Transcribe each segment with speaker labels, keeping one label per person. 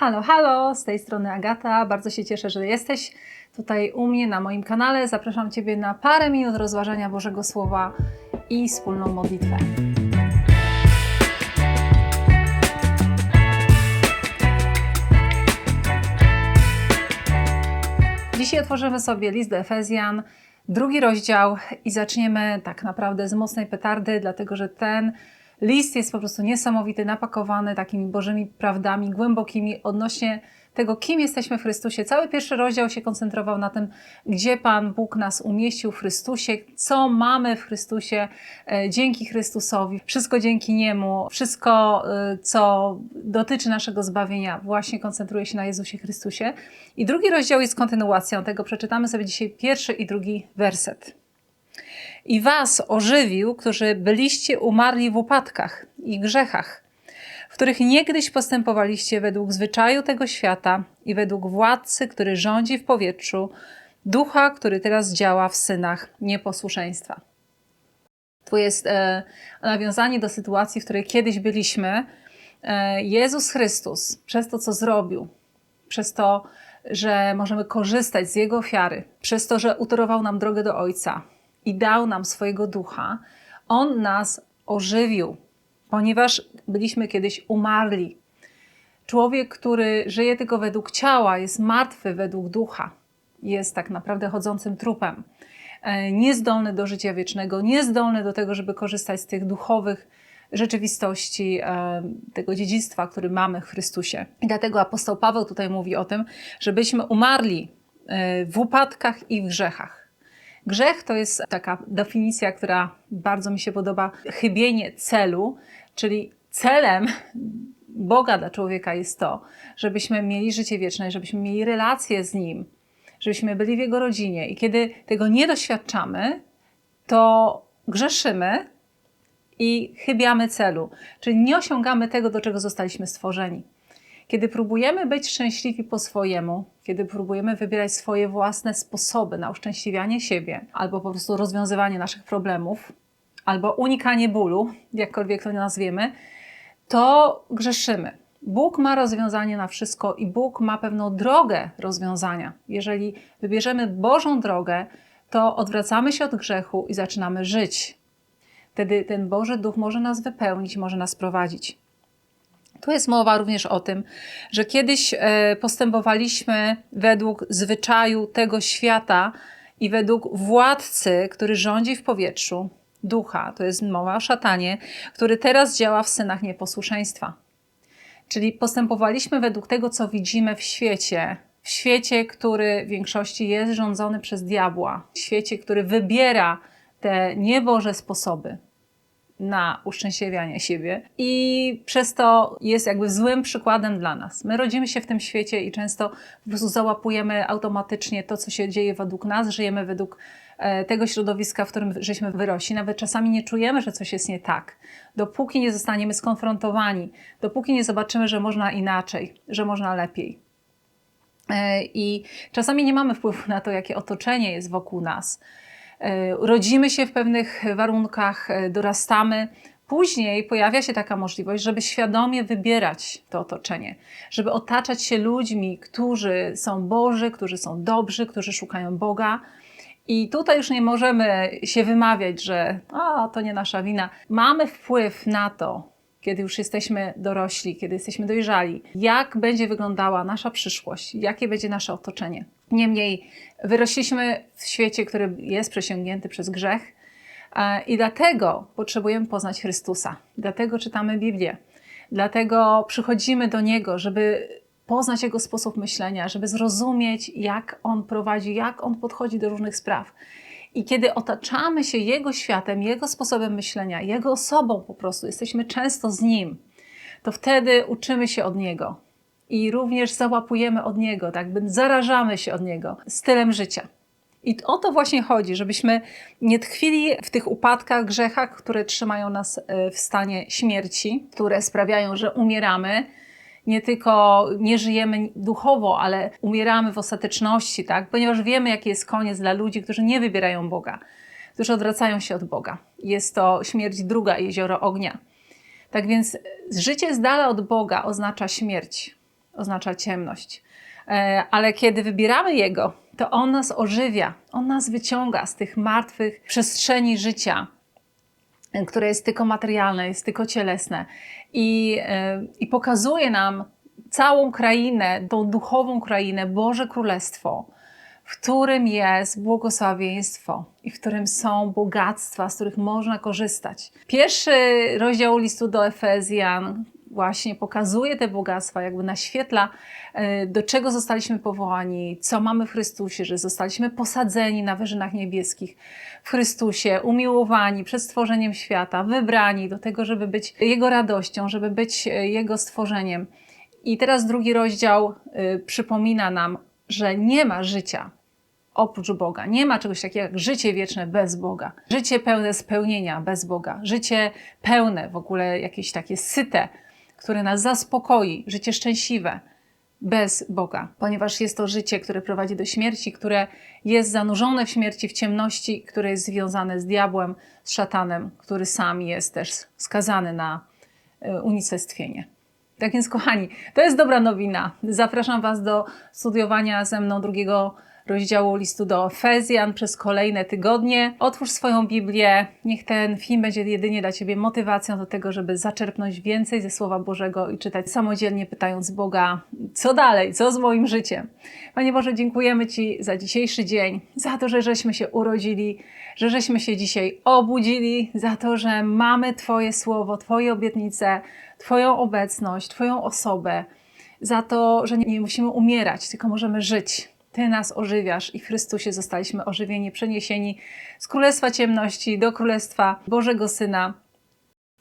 Speaker 1: Halo, halo, z tej strony Agata. Bardzo się cieszę, że jesteś tutaj u mnie na moim kanale. Zapraszam Ciebie na parę minut rozważania Bożego Słowa i wspólną modlitwę. Dzisiaj otworzymy sobie list do Efezjan, drugi rozdział i zaczniemy tak naprawdę z mocnej petardy, dlatego że ten list jest po prostu niesamowity, napakowany takimi Bożymi prawdami głębokimi odnośnie tego, kim jesteśmy w Chrystusie. Cały pierwszy rozdział się koncentrował na tym, gdzie Pan Bóg nas umieścił w Chrystusie, co mamy w Chrystusie e, dzięki Chrystusowi, wszystko dzięki Niemu, wszystko, e, co dotyczy naszego zbawienia, właśnie koncentruje się na Jezusie Chrystusie. I drugi rozdział jest kontynuacją tego. Przeczytamy sobie dzisiaj pierwszy i drugi werset i was ożywił, którzy byliście umarli w upadkach i grzechach, w których niegdyś postępowaliście według zwyczaju tego świata i według władcy, który rządzi w powietrzu, ducha, który teraz działa w synach nieposłuszeństwa. Tu jest e, nawiązanie do sytuacji, w której kiedyś byliśmy. E, Jezus Chrystus, przez to, co zrobił, przez to, że możemy korzystać z Jego ofiary, przez to, że utorował nam drogę do Ojca, i dał nam swojego ducha, On nas ożywił, ponieważ byliśmy kiedyś umarli. Człowiek, który żyje tylko według ciała, jest martwy według ducha. Jest tak naprawdę chodzącym trupem. E, Niezdolny do życia wiecznego, niezdolny do tego, żeby korzystać z tych duchowych rzeczywistości, e, tego dziedzictwa, który mamy w Chrystusie. I dlatego apostoł Paweł tutaj mówi o tym, żebyśmy umarli e, w upadkach i w grzechach. Grzech to jest taka definicja, która bardzo mi się podoba. Chybienie celu, czyli celem Boga dla człowieka jest to, żebyśmy mieli życie wieczne, żebyśmy mieli relacje z Nim, żebyśmy byli w Jego rodzinie. I kiedy tego nie doświadczamy, to grzeszymy i chybiamy celu, czyli nie osiągamy tego, do czego zostaliśmy stworzeni. Kiedy próbujemy być szczęśliwi po swojemu, kiedy próbujemy wybierać swoje własne sposoby na uszczęśliwianie siebie, albo po prostu rozwiązywanie naszych problemów, albo unikanie bólu, jakkolwiek to nazwiemy, to grzeszymy. Bóg ma rozwiązanie na wszystko i Bóg ma pewną drogę rozwiązania. Jeżeli wybierzemy Bożą drogę, to odwracamy się od grzechu i zaczynamy żyć. Wtedy ten Boży Duch może nas wypełnić, może nas prowadzić. Tu jest mowa również o tym, że kiedyś e, postępowaliśmy według zwyczaju tego świata i według władcy, który rządzi w powietrzu, ducha, to jest mowa o szatanie, który teraz działa w synach nieposłuszeństwa. Czyli postępowaliśmy według tego, co widzimy w świecie, w świecie, który w większości jest rządzony przez diabła, w świecie, który wybiera te nieboże sposoby na uszczęśliwianie siebie i przez to jest jakby złym przykładem dla nas. My rodzimy się w tym świecie i często po prostu załapujemy automatycznie to, co się dzieje według nas, żyjemy według e, tego środowiska, w którym żeśmy wyrośli. Nawet czasami nie czujemy, że coś jest nie tak. Dopóki nie zostaniemy skonfrontowani, dopóki nie zobaczymy, że można inaczej, że można lepiej. E, I czasami nie mamy wpływu na to, jakie otoczenie jest wokół nas rodzimy się w pewnych warunkach, e, dorastamy. Później pojawia się taka możliwość, żeby świadomie wybierać to otoczenie, żeby otaczać się ludźmi, którzy są Boży, którzy są dobrzy, którzy szukają Boga. I tutaj już nie możemy się wymawiać, że a, to nie nasza wina. Mamy wpływ na to, kiedy już jesteśmy dorośli, kiedy jesteśmy dojrzali, jak będzie wyglądała nasza przyszłość, jakie będzie nasze otoczenie. Niemniej wyrośliśmy w świecie, który jest przesiągnięty przez grzech e, i dlatego potrzebujemy poznać Chrystusa. Dlatego czytamy Biblię. Dlatego przychodzimy do Niego, żeby poznać Jego sposób myślenia, żeby zrozumieć, jak On prowadzi, jak On podchodzi do różnych spraw. I kiedy otaczamy się Jego światem, Jego sposobem myślenia, Jego osobą po prostu, jesteśmy często z Nim, to wtedy uczymy się od Niego i również załapujemy od Niego, tak by zarażamy się od Niego stylem życia. I o to właśnie chodzi, żebyśmy nie tkwili w tych upadkach, grzechach, które trzymają nas e, w stanie śmierci, które sprawiają, że umieramy. Nie tylko nie żyjemy duchowo, ale umieramy w ostateczności, tak? ponieważ wiemy, jaki jest koniec dla ludzi, którzy nie wybierają Boga, którzy odwracają się od Boga. Jest to śmierć druga, jezioro ognia. Tak więc życie z dala od Boga oznacza śmierć. oznacza ciemność. E, Ale kiedy wybieramy Jego, to On nas ożywia, On nas wyciąga z tych martwych przestrzeni życia, które jest tylko materialne, jest tylko cielesne i, e, i pokazuje nam całą krainę, tą duchową krainę, Boże Królestwo, w którym jest błogosławieństwo i w którym są bogactwa, z których można korzystać. Pierwszy rozdział listu do Efezjan właśnie pokazuje te bogactwa, jakby naświetla, e, do czego zostaliśmy powołani, co mamy w Chrystusie, że zostaliśmy posadzeni na wyżynach niebieskich w Chrystusie, umiłowani przed stworzeniem świata, wybrani do tego, żeby być Jego radością, żeby być e, Jego stworzeniem. I teraz drugi rozdział y, przypomina nam, że nie ma życia oprócz Boga. Nie ma czegoś takiego jak życie wieczne bez Boga. Życie pełne spełnienia bez Boga. Życie pełne, w ogóle jakieś takie syte, które nas zaspokoi. Życie szczęśliwe bez Boga, ponieważ jest to życie, które prowadzi do śmierci, które jest zanurzone w śmierci, w ciemności, które jest związane z diabłem, z szatanem, który sam jest też skazany na y, unicestwienie. Tak więc, kochani, to jest dobra nowina. Zapraszam Was do studiowania ze mną drugiego rozdziału listu do Efezjan przez kolejne tygodnie. Otwórz swoją Biblię. Niech ten film będzie jedynie dla Ciebie motywacją do tego, żeby zaczerpnąć więcej ze Słowa Bożego i czytać samodzielnie, pytając Boga, co dalej, co z moim życiem. Panie Boże, dziękujemy Ci za dzisiejszy dzień, za to, że żeśmy się urodzili, że żeśmy się dzisiaj obudzili, za to, że mamy Twoje Słowo, Twoje obietnice, Twoją obecność, Twoją osobę, za to, że nie musimy umierać, tylko możemy żyć. Ty nas ożywiasz i w Chrystusie zostaliśmy ożywieni, przeniesieni z Królestwa Ciemności do Królestwa Bożego Syna,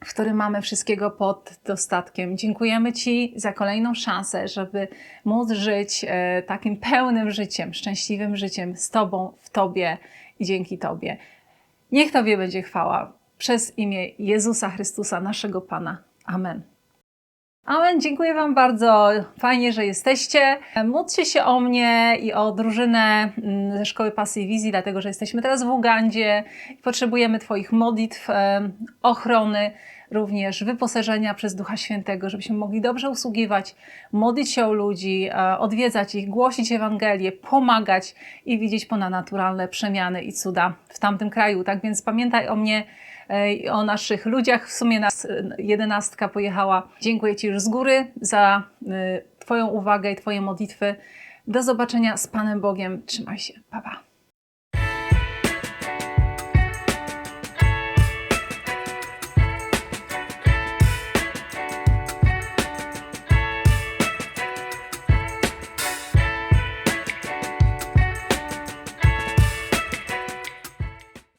Speaker 1: w którym mamy wszystkiego pod dostatkiem. Dziękujemy Ci za kolejną szansę, żeby móc żyć e, takim pełnym życiem, szczęśliwym życiem z Tobą, w Tobie i dzięki Tobie. Niech Tobie będzie chwała przez imię Jezusa Chrystusa, naszego Pana. Amen. Amen, dziękuję Wam bardzo. Fajnie, że jesteście. Módlcie się o mnie i o drużynę mm, ze Szkoły Pasji i Wizji, dlatego że jesteśmy teraz w Ugandzie i potrzebujemy Twoich modlitw, ochrony, również wyposażenia przez Ducha Świętego, żebyśmy mogli dobrze usługiwać, modlić się o ludzi, e, odwiedzać ich, głosić Ewangelię, pomagać i widzieć ponadnaturalne przemiany i cuda w tamtym kraju. Tak więc pamiętaj o mnie e, i o naszych ludziach. W sumie nas e, jedenastka pojechała. Dziękuję Ci już z góry za Twoją uwagę i Twoje modlitwy. Do zobaczenia z Panem Bogiem. Trzymaj się. Pa, pa.